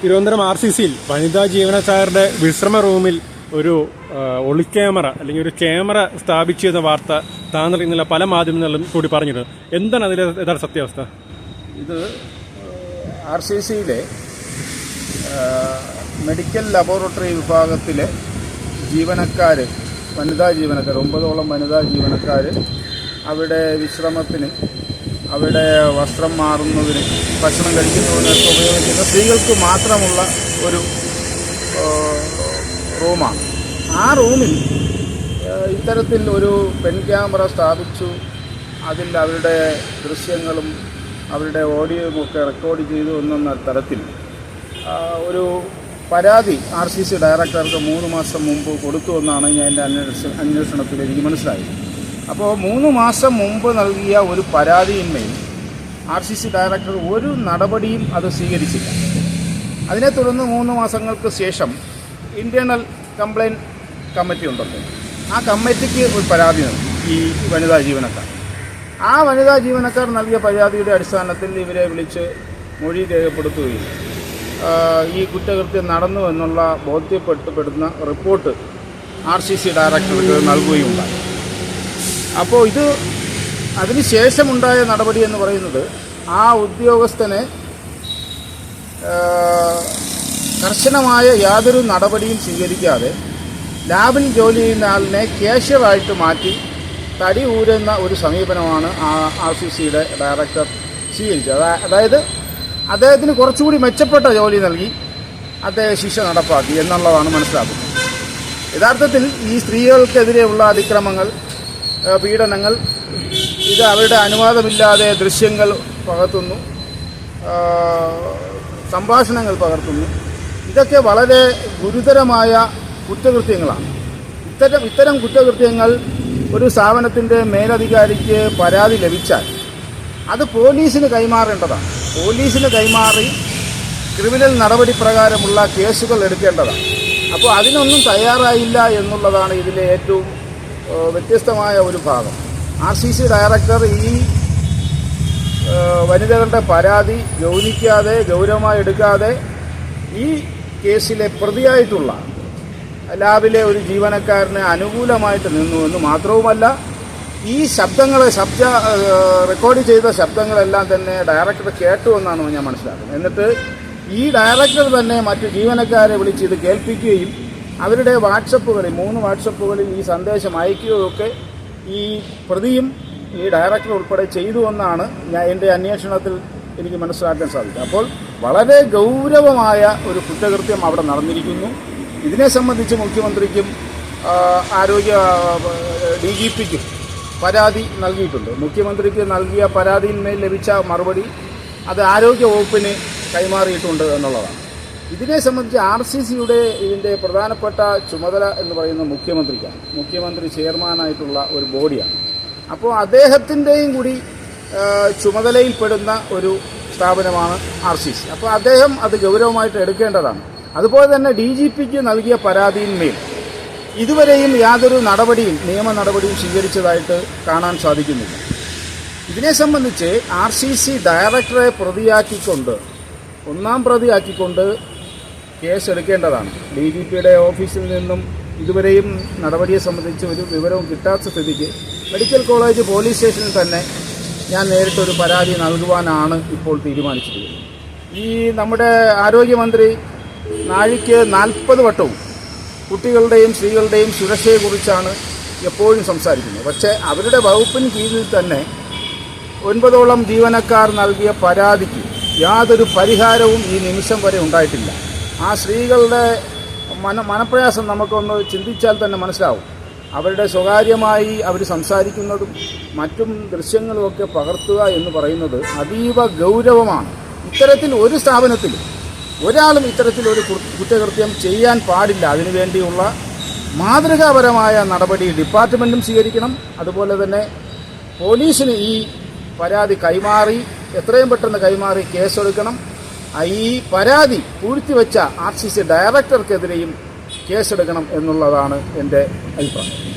Thiruvananthapuram R C സിയിൽ വനിതാ ജീവനക്കാരുടെ വിശ്രമ റൂമിൽ ഒരു ഒളിക്യാമറ അല്ലെങ്കിൽ ഒരു ക്യാമറ സ്ഥാപിച്ചു എന്ന വാർത്ത താങ്കൾ ഇന്നലെ പല മാധ്യമങ്ങളിലും കൂടി പറഞ്ഞിരുന്നു. എന്താണ് അതിലെ യഥാർത്ഥ സത്യാവസ്ഥ? ഇത് ആർ സി സിയിലെ മെഡിക്കൽ ലബോറട്ടറി വിഭാഗത്തിലെ ജീവനക്കാർ വനിതാ ജീവനക്കാർ ഒമ്പതോളം വനിതാ ജീവനക്കാർ അവിടെ വിശ്രമത്തിന് അവിടെ വസ്ത്രം മാറുന്നതിന് ഭക്ഷണം കഴിക്കുന്നതിനൊക്കെ ഉപയോഗിക്കുന്ന സ്ത്രീകൾക്ക് മാത്രമുള്ള ഒരു റൂമാണ്. ആ റൂമിൽ ഇത്തരത്തിൽ ഒരു പെൺ ക്യാമറ സ്ഥാപിച്ചു. അതിൽ അവരുടെ ദൃശ്യങ്ങളും അവരുടെ ഓഡിയോയും ഒക്കെ റെക്കോർഡ് ചെയ്തു എന്ന തരത്തിൽ ഒരു പരാതി ആർ സി സി ഡയറക്ടർക്ക് മൂന്ന് മാസം മുമ്പ് കൊടുത്തു എന്നാണ് ഞാൻ എന്റെ അന്വേഷണ അന്വേഷണത്തിൽ എനിക്ക് മനസ്സിലായത്. അപ്പോൾ മൂന്ന് മാസം മുമ്പ് നൽകിയ ഒരു പരാതിയിന്മേൽ ആർ സി സി ഡയറക്ടർ ഒരു നടപടിയും അത് സ്വീകരിച്ചില്ല. അതിനെ തുടർന്ന് മൂന്ന് മാസങ്ങൾക്ക് ശേഷം ഇന്റേർണൽ കംപ്ലയിന്റ് കമ്മിറ്റി ഉണ്ടല്ലോ. ആ കമ്മിറ്റിക്ക് ഒരു പരാതി നൽകി ഈ വനിതാ ജീവനക്കാർ. ആ വനിതാ ജീവനക്കാർ നൽകിയ പരാതിയുടെ അടിസ്ഥാനത്തിൽ ഇവരെ വിളിച്ച് മൊഴി രേഖപ്പെടുത്തുകയും ഈ കുറ്റകൃത്യം നടന്നു എന്നുള്ള ബോധ്യപ്പെട്ടപ്പെടുന്ന റിപ്പോർട്ട് ആർ സി സി ഡയറക്ടർക്ക് നൽകുകയുണ്ടായി. അപ്പോൾ ഇത് അതിനുശേഷമുണ്ടായ നടപടി എന്ന് പറയുന്നത് ആ ഉദ്യോഗസ്ഥനെ കർശനമായ യാതൊരു നടപടിയും സ്വീകരിക്കാതെ ലാബിൽ ജോലി ചെയ്യുന്ന ആളിനെ ക്യാഷ്യറായിട്ട് മാറ്റി തടി ഊരുന്ന ഒരു സമീപനമാണ് ആ ആർ സി സിയുടെ ഡയറക്ടർ സ്വീകരിച്ചത്. അതാ- അതായത് അദ്ദേഹത്തിന് കുറച്ചുകൂടി മെച്ചപ്പെട്ട ജോലി നൽകി അദ്ദേഹം ശിക്ഷ നടപ്പാക്കി എന്നുള്ളതാണ് മനസ്സിലാക്കുന്നത്. യഥാർത്ഥത്തിൽ ഈ സ്ത്രീകൾക്കെതിരെയുള്ള അതിക്രമങ്ങൾ പീഡനങ്ങൾ. ഇത് അവരുടെ അനുവാദമില്ലാതെ ദൃശ്യങ്ങൾ പകർത്തുന്നു. സംഭാഷണങ്ങൾ പകർത്തുന്നു. ഇതൊക്കെ വളരെ ഗുരുതരമായ കുറ്റകൃത്യങ്ങളാണ്. ഇത്തരം ഇത്തരം കുറ്റകൃത്യങ്ങൾ ഒരു സ്ഥാപനത്തിന്റെ മേലധികാരിക്ക് പരാതി ലഭിച്ചാൽ അത് പോലീസിന് കൈമാറേണ്ടതാണ്. പോലീസിന് കൈമാറി ക്രിമിനൽ നടപടി പ്രകാരമുള്ള കേസുകൾ എടുക്കേണ്ടതാണ്. അപ്പോൾ അതിനൊന്നും തയ്യാറായില്ല എന്നുള്ളതാണ് ഇതിലെ ഏറ്റവും വ്യത്യസ്തമായ ഒരു ഭാഗം. ആർ സി സി ഡയറക്ടർ ഈ വനിതകളുടെ പരാതി ഗൗനിക്കാതെ ഗൗരവമായി എടുക്കാതെ ഈ കേസിലെ പ്രതിയായിട്ടുള്ള ലാബിലെ ഒരു ജീവനക്കാരന് അനുകൂലമായിട്ട് നിന്നു എന്ന് മാത്രവുമല്ല ഈ ശബ്ദങ്ങളെ ശബ്ദ റെക്കോർഡ് ചെയ്ത ശബ്ദങ്ങളെല്ലാം തന്നെ ഡയറക്ടർ കേട്ടു എന്നാണ് ഞാൻ മനസ്സിലാക്കുന്നത്. എന്നിട്ട് ഈ ഡയറക്ടർ തന്നെ മറ്റു ജീവനക്കാരെ വിളിച്ച് ഇത് കേൾപ്പിക്കുകയും അവരുടെ വാട്സപ്പുകളിൽ മൂന്ന് വാട്സപ്പുകളിൽ ഈ സന്ദേശം അയക്കുകയൊക്കെ ഈ പ്രതിയും ഈ ഡയറക്ടർ ഉൾപ്പെടെ ചെയ്തു എന്നാണ് ഞാൻ എന്റെ അന്വേഷണത്തിൽ എനിക്ക് മനസ്സിലാക്കാൻ സാധിക്കും അപ്പോൾ വളരെ ഗൗരവമായ ഒരു കുറ്റകൃത്യം അവിടെ നടന്നിരിക്കുന്നു. ഇതിനെ സംബന്ധിച്ച് മുഖ്യമന്ത്രിക്കും ആരോഗ്യ ഡി ജി പിക്കും പരാതി നൽകിയിട്ടുണ്ട്. മുഖ്യമന്ത്രിക്ക് നൽകിയ പരാതിയിന്മേൽ ലഭിച്ച മറുപടി അത് ആരോഗ്യ വകുപ്പിന് കൈമാറിയിട്ടുണ്ട് എന്നുള്ളതാണ്. ഇതിനെ സംബന്ധിച്ച് ആർ സി സിയുടെ ഇതിന്റെ പ്രധാനപ്പെട്ട ചുമതല എന്ന് പറയുന്ന മുഖ്യമന്ത്രിക്കാണ്. മുഖ്യമന്ത്രി ചെയർമാനായിട്ടുള്ള ഒരു ബോഡിയാണ്. അപ്പോൾ അദ്ദേഹത്തിന്റെയും കൂടി ചുമതലയിൽപ്പെടുന്ന ഒരു സ്ഥാപനമാണ് ആർ സി സി. അപ്പോൾ അദ്ദേഹം അത് ഗൗരവമായിട്ട് എടുക്കേണ്ടതാണ്. അതുപോലെ തന്നെ ഡി ജി പിക്ക് നൽകിയ പരാതിയിന്മേൽ ഇതുവരെയും യാതൊരു നടപടിയും നിയമ നടപടിയും സ്വീകരിച്ചതായിട്ട് കാണാൻ സാധിക്കുന്നില്ല. ഇതിനെ സംബന്ധിച്ച് ആർ സി സി ഡയറക്ടറെ പ്രതിയാക്കിക്കൊണ്ട് ഒന്നാം പ്രതിയാക്കിക്കൊണ്ട് കേസ് എടുക്കേണ്ടതാണ്. ഡി ജി പിയുടെ ഓഫീസിൽ നിന്നും ഇതുവരെയും നടപടിയെ സംബന്ധിച്ച് ഒരു വിവരവും കിട്ടാത്ത സ്ഥിതിക്ക് മെഡിക്കൽ കോളേജ് പോലീസ് സ്റ്റേഷനിൽ തന്നെ ഞാൻ നേരിട്ടൊരു പരാതി നൽകുവാനാണ് ഇപ്പോൾ തീരുമാനിച്ചിരിക്കുന്നത്. ഈ നമ്മുടെ ആരോഗ്യമന്ത്രി നാഴിക്ക് നാൽപ്പത് വട്ടവും കുട്ടികളുടെയും സ്ത്രീകളുടെയും സുരക്ഷയെക്കുറിച്ചാണ് എപ്പോഴും സംസാരിക്കുന്നത്. പക്ഷേ അവരുടെ വകുപ്പിന് കീഴിൽ തന്നെ ഒൻപതോളം ജീവനക്കാർ നൽകിയ പരാതിക്ക് യാതൊരു പരിഹാരവും ഈ നിമിഷം വരെ ഉണ്ടായിട്ടില്ല. ആ സ്ത്രീകളുടെ മന മനപ്രയാസം നമുക്കൊന്ന് ചിന്തിച്ചാൽ തന്നെ മനസ്സിലാവും. അവരുടെ സ്വകാര്യമായി അവർ സംസാരിക്കുന്നതും മറ്റും ദൃശ്യങ്ങളുമൊക്കെ പകർത്തുക എന്ന് പറയുന്നത് അതീവ ഗൗരവമാണ്. ഇത്തരത്തിൽ ഒരു സ്ഥാപനത്തിൽ ഒരാളും ഇത്തരത്തിൽ ഒരു കുറ്റകൃത്യം ചെയ്യാൻ പാടില്ല. അതിനുവേണ്ടിയുള്ള മാതൃകാപരമായ നടപടി ഡിപ്പാർട്ട്മെന്റും സ്വീകരിക്കണം. അതുപോലെ തന്നെ പോലീസിന് ഈ പരാതി കൈമാറി എത്രയും പെട്ടെന്ന് കൈമാറി കേസെടുക്കണം. ഈ പരാതി പൂഴ്ത്തിവെച്ച ആർ സി സി ഡയറക്ടർക്കെതിരെയും കേസെടുക്കണം എന്നുള്ളതാണ് എന്റെ അഭിപ്രായം.